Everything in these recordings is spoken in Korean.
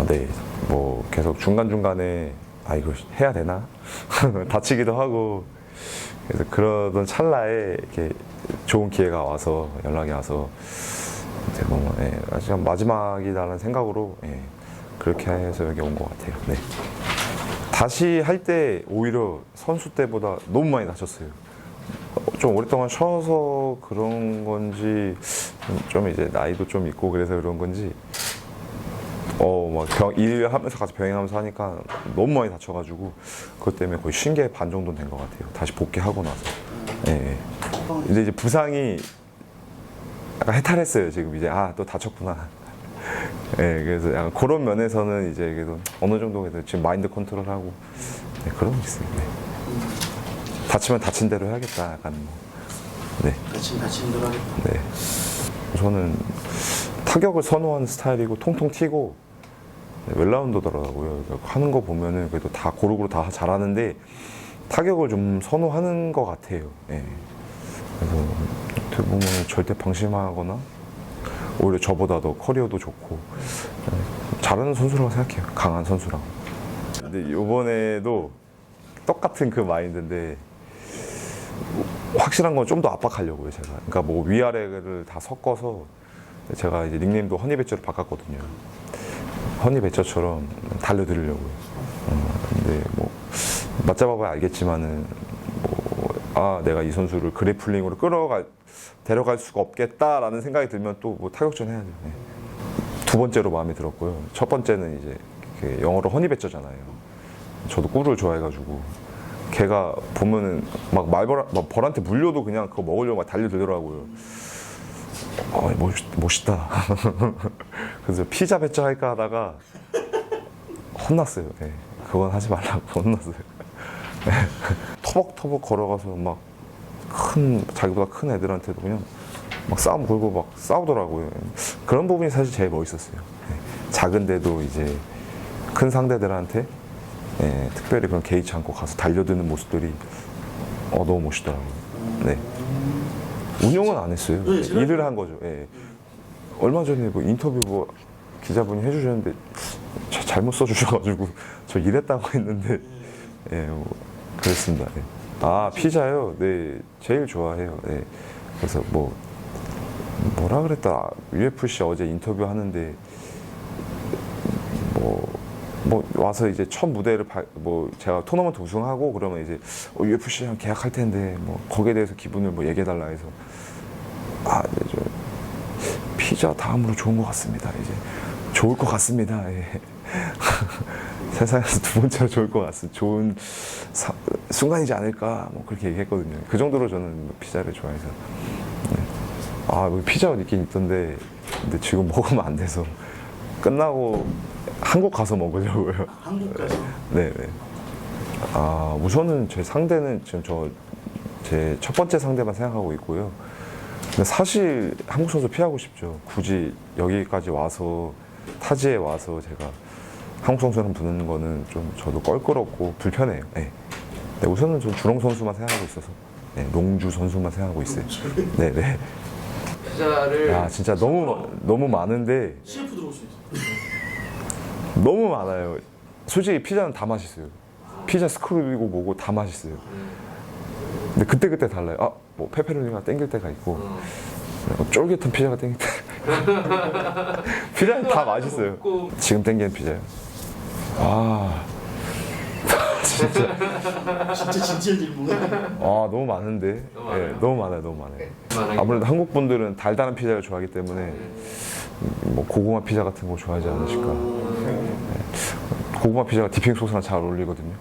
어, 네. 뭐 계속 중간중간에 아 이거 해야 되나? 다치기도 하고 그래서 그러던 찰나에 이렇게 좋은 기회가 와서 연락이 와서 이제 뭐 예, 아직 마지막이라는 생각으로 예, 그렇게 해서 여기 온 것 같아요. 네. 다시 할 때 오히려 선수 때보다 너무 많이 다쳤어요. 어, 좀 오랫동안 쉬어서 그런 건지 좀 이제 나이도 좀 있고 그래서 그런 건지 어막병 일하면서 같이 병행하면서 하니까 너무 많이 다쳐가지고 그것 때문에 거의 쉰게반 정도 된것 같아요. 다시 복귀하고 나서. 예, 예. 이제 이제 부상이 약간 해탈했어요. 지금 이제 아 또 다쳤구나. 예, 그래서 약간 그런 면에서는 이제 그래도 어느 정도 그래도 지금 마인드 컨트롤하고 네, 그런 거 있어요. 네. 다치면 다친 대로 해야겠다. 약간 뭐. 네. 다친 다친 대로 하겠다. 네. 저는 타격을 선호하는 스타일이고 통통 튀고 네, 웰라운더더라고요. 그러니까 하는 거 보면은 그래도 다 고루고루 다 잘하는데 타격을 좀 선호하는 것 같아요. 예. 그래서 어떻게 보면 절대 방심하거나 오히려 저보다 더 커리어도 좋고 예, 잘하는 선수라고 생각해요. 강한 선수라고. 근데 이번에도 똑같은 그 마인드인데 확실한 건 좀 더 압박하려고요, 제가. 그러니까 뭐 위아래를 다 섞어서 제가 이제 닉네임도 허니배처로 바꿨거든요. 허니배처처럼 달려드리려고요. 어, 근데 뭐 맞잡아봐야 알겠지만은 뭐, 아 내가 이 선수를 그래플링으로 끌어가 데려갈 수가 없겠다라는 생각이 들면 또 뭐 타격전 해야죠. 네. 두 번째로 마음에 들었고요. 첫 번째는 이제 그 영어로 허니배처잖아요. 저도 꿀을 좋아해가지고 걔가 보면은 막 말벌 막 벌한테 물려도 그냥 그거 먹으려고 막 달려들더라고요. 아 멋, 멋있다. 그래서 피자 배짱 할까 하다가 혼났어요. 예. 그건 하지 말라고 혼났어요. 예. 터벅터벅 걸어가서 막 큰 자기보다 큰 애들한테도 그냥 막 싸움 걸고 막 싸우더라고요. 그런 부분이 사실 제일 멋있었어요. 예. 작은데도 이제 큰 상대들한테 예, 특별히 그런 개의치 않고 가서 달려드는 모습들이 어, 너무 멋있더라고요. 네. 운영은 안 했어요. 네, 제가- 일을 한 거죠. 예. 얼마 전에 뭐 인터뷰 뭐 기자분이 해주셨는데 자- 잘못 써주셔가지고 저 일했다고 했는데 예, 뭐 그랬습니다. 예. 아 피자요? 네, 제일 좋아해요. 네. 그래서 뭐 뭐라 그랬다 UFC 어제 인터뷰 하는데 뭐, 뭐 와서 이제 첫 무대를 발- 뭐 제가 토너먼트 우승하고 그러면 이제 어, UFC랑 계약할 텐데 뭐 거기에 대해서 기분을 뭐 얘기해 달라 해서 아 이제 저 피자 다음으로 좋은 것 같습니다. 이제 좋을 것 같습니다. 예. 세상에서 두 번째로 좋을 것 같습니다. 좋은 사- 순간이지 않을까 뭐 그렇게 얘기했거든요. 그 정도로 저는 피자를 좋아해서 네. 아 피자가 있긴 있던데 근데 지금 먹으면 안 돼서 끝나고 한국 가서 먹으려고요. 한국 가서 네, 네. 아, 우선은 제 상대는 지금 저 제 첫 번째 상대만 생각하고 있고요. 근데 사실 한국 선수 피하고 싶죠. 굳이 여기까지 와서 타지에 와서 제가 한국 선수랑 붙는 거는 좀 저도 껄끄럽고 불편해요. 네. 네, 우선은 좀 주롱 선수만 생각하고 있어서 네, 농주 선수만 생각하고 있어요. 네, 네. 피자를 야, 진짜 너무 너무 많은데 CF 들어올 수 있어. 너무 많아요. 솔직히 피자는 다 맛있어요. 피자 스크립이고 뭐고 다 맛있어요. 근데 그때 그때 달라요. 아, 뭐 페페로니가 땡길 때가 있고 어, 쫄깃한 피자가 땡길 때. 피자는 다 맛있어요. 먹고 지금 땡기는 피자요. 아, 진짜 진지한 질문. 아 너무 많은데. 너무 예, 많아요? 너무 많아요, 너무 많아요. 아무래도 한국 분들은 달달한 피자를 좋아하기 때문에 뭐 고구마 피자 같은 거 좋아하지 않으실까. 고구마 피자가 디핑 소스랑 잘 어울리거든요.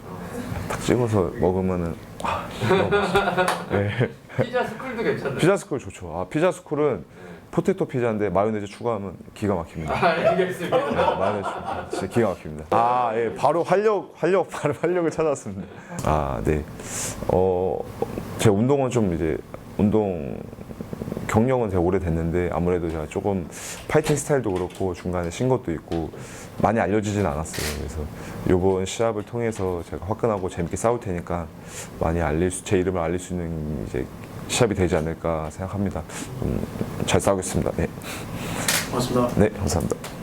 딱 찍어서 먹으면은 아, 너무 맛있어요. 네. 피자 스쿨도 괜찮네. 피자 스쿨 좋죠. 아, 피자 스쿨은 포테토 피자인데 마요네즈 추가하면 기가 막힙니다. 아, 알겠습니다. 마요네즈 추가. 진짜 기가 막힙니다. 아, 예. 바로 활력, 활력, 바로 활력을 찾았습니다. 아, 네. 어, 제 운동은 좀 이제 운동 경력은 제가 오래됐는데 아무래도 제가 조금 파이팅 스타일도 그렇고 중간에 신 것도 있고 많이 알려지진 않았어요. 그래서 이번 시합을 통해서 제가 화끈하고 재밌게 싸울 테니까 많이 알릴 수, 제 이름을 알릴 수 있는 이제 시합이 되지 않을까 생각합니다. 음, 잘 싸우겠습니다. 네, 고맙습니다. 네, 감사합니다.